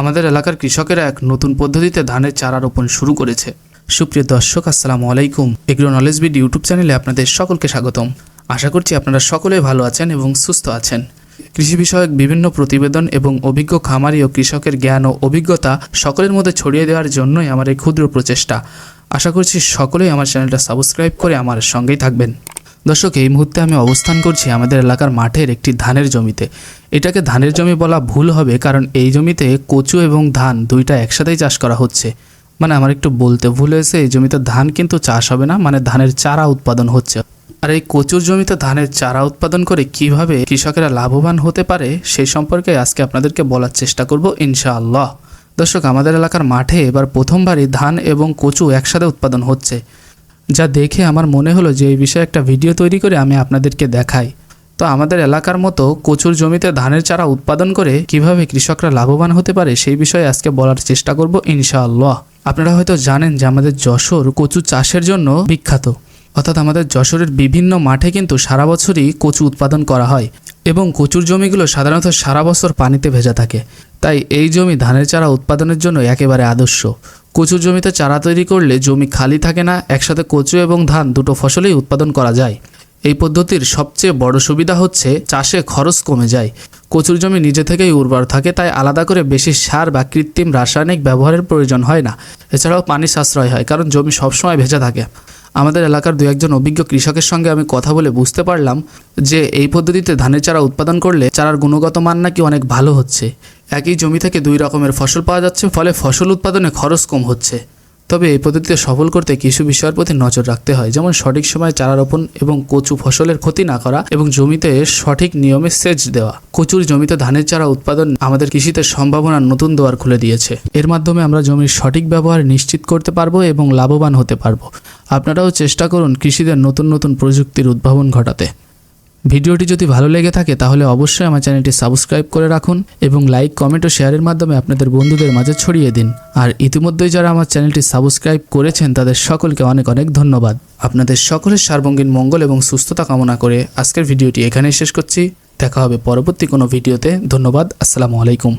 আমাদের এলাকার কৃষকেরা এক নতুন পদ্ধতিতে ধানের চারা রোপণ শুরু করেছে। সুপ্রিয় দর্শক, আসসালামু আলাইকুম। এগ্রো নলেজ বিড ইউটিউব চ্যানেলে আপনাদের সকলকে স্বাগতম। আশা করছি আপনারা সকলেই ভালো আছেন এবং সুস্থ আছেন। কৃষি বিষয়ক বিভিন্ন প্রতিবেদন এবং অভিজ্ঞ খামারি ও কৃষকের জ্ঞান ও অভিজ্ঞতা সকলের মধ্যে ছড়িয়ে দেওয়ার জন্যই আমার এই ক্ষুদ্র প্রচেষ্টা। আশা করছি সকলেই আমার চ্যানেলটা সাবস্ক্রাইব করে আমার সঙ্গেই থাকবেন। দর্শক, এই মুহূর্তে আমি অবস্থান করছি আমাদের এলাকার মাঠের একটি ধানের জমিতে। এটাকে ধানের জমি বলা ভুল হবে, কারণ এই জমিতে কচু এবং ধান দুইটা একসাথেই চাষ করা হচ্ছে। মানে আমার একটু বলতে ভুল হয়েছে, এই জমিতে ধান কিন্তু চাষ হবে না মানে ধানের চারা উৎপাদন হচ্ছে। আর এই কচুর জমিতে ধানের চারা উৎপাদন করে কীভাবে কৃষকেরা লাভবান হতে পারে সেই সম্পর্কে আজকে আপনাদেরকে বলার চেষ্টা করব ইনশাআল্লাহ। দর্শক, আমাদের এলাকার মাঠে এবার প্রথমবারই ধান এবং কচু একসাথে উৎপাদন হচ্ছে। যা দেখে আমার মনে হলো যে এই বিষয়ে একটা ভিডিও তৈরি করে আমি আপনাদেরকে দেখাই। তো আমাদের এলাকার মতো কচুর জমিতে ধানের চারা উৎপাদন করে কীভাবে কৃষকরা লাভবান হতে পারে সেই বিষয়ে আজকে বলার চেষ্টা করব ইনশাআল্লাহ। আপনারা হয়তো জানেন যে আমাদের যশোর কচু চাষের জন্য বিখ্যাত। অর্থাৎ আমাদের যশোরের বিভিন্ন মাঠে কিন্তু সারা বছরই কচু উৎপাদন করা হয় এবং কচুর জমিগুলো সাধারণত সারা বছর পানিতে ভেজা থাকে। তাই এই জমি ধানের চারা উৎপাদনের জন্য একেবারে আদর্শ। কচুর জমিতে চারা তৈরি করলে জমি খালি থাকে না, একসাথে কচু এবং ধান দুটো ফসলেই উৎপাদন করা যায়। এই পদ্ধতির সবচেয়ে বড় সুবিধা হচ্ছে চাষে খরচ কমে যায়। কচুর জমি নিজে থেকেই উর্বর থাকে, তাই আলাদা করে বেশি সার বা কৃত্রিম রাসায়নিক ব্যবহারের প্রয়োজন হয় না। এছাড়াও পানি সাশ্রয় হয়, কারণ জমি সবসময় ভেজা থাকে। আমাদের এলাকার দু একজন অভিজ্ঞ কৃষকের সঙ্গে আমি কথা বলে বুঝতে পারলাম যে এই পদ্ধতিতে ধানের চারা উৎপাদন করলে চারার গুণগত মান নাকি অনেক ভালো হচ্ছে। একই জমি থেকে দুই রকমের ফসল পাওয়া যাচ্ছে, ফলে ফসল উৎপাদনে খরচ কম হচ্ছে। তবে এই পদ্ধতিতে সফল করতে কিছু বিষয়ের প্রতি নজর রাখতে হয়, যেমন সঠিক সময়ে চারা রোপণ এবং কচু ফসলের ক্ষতি না করা এবং জমিতে সঠিক নিয়মে সেচ দেওয়া। কচুর জমিতে ধানের চারা উৎপাদন আমাদের কৃষিতে সম্ভাবনার নতুন দুয়ার খুলে দিয়েছে। এর মাধ্যমে আমরা জমির সঠিক ব্যবহার নিশ্চিত করতে পারব এবং লাভবান হতে পারব। আপনারাও চেষ্টা করুন কৃষিদের নতুন নতুন প্রযুক্তির উদ্ভাবন ঘটাতে। ভিডিওটি যদি ভালো লেগে থাকে তাহলে অবশ্যই আমার চ্যানেলটি সাবস্ক্রাইব করে রাখুন এবং লাইক, কমেন্ট ও শেয়ারের মাধ্যমে আপনাদের বন্ধুদের মাঝে ছড়িয়ে দিন। আর ইতিমধ্যেই যারা আমার চ্যানেলটি সাবস্ক্রাইব করেছেন তাদের সকলকে অনেক অনেক ধন্যবাদ। আপনাদের সকলের সার্বঙ্গীন মঙ্গল এবং সুস্থতা কামনা করে আজকের ভিডিওটি এখানেই শেষ করছি। দেখা হবে পরবর্তী কোনো ভিডিওতে। ধন্যবাদ। আসসালামু আলাইকুম।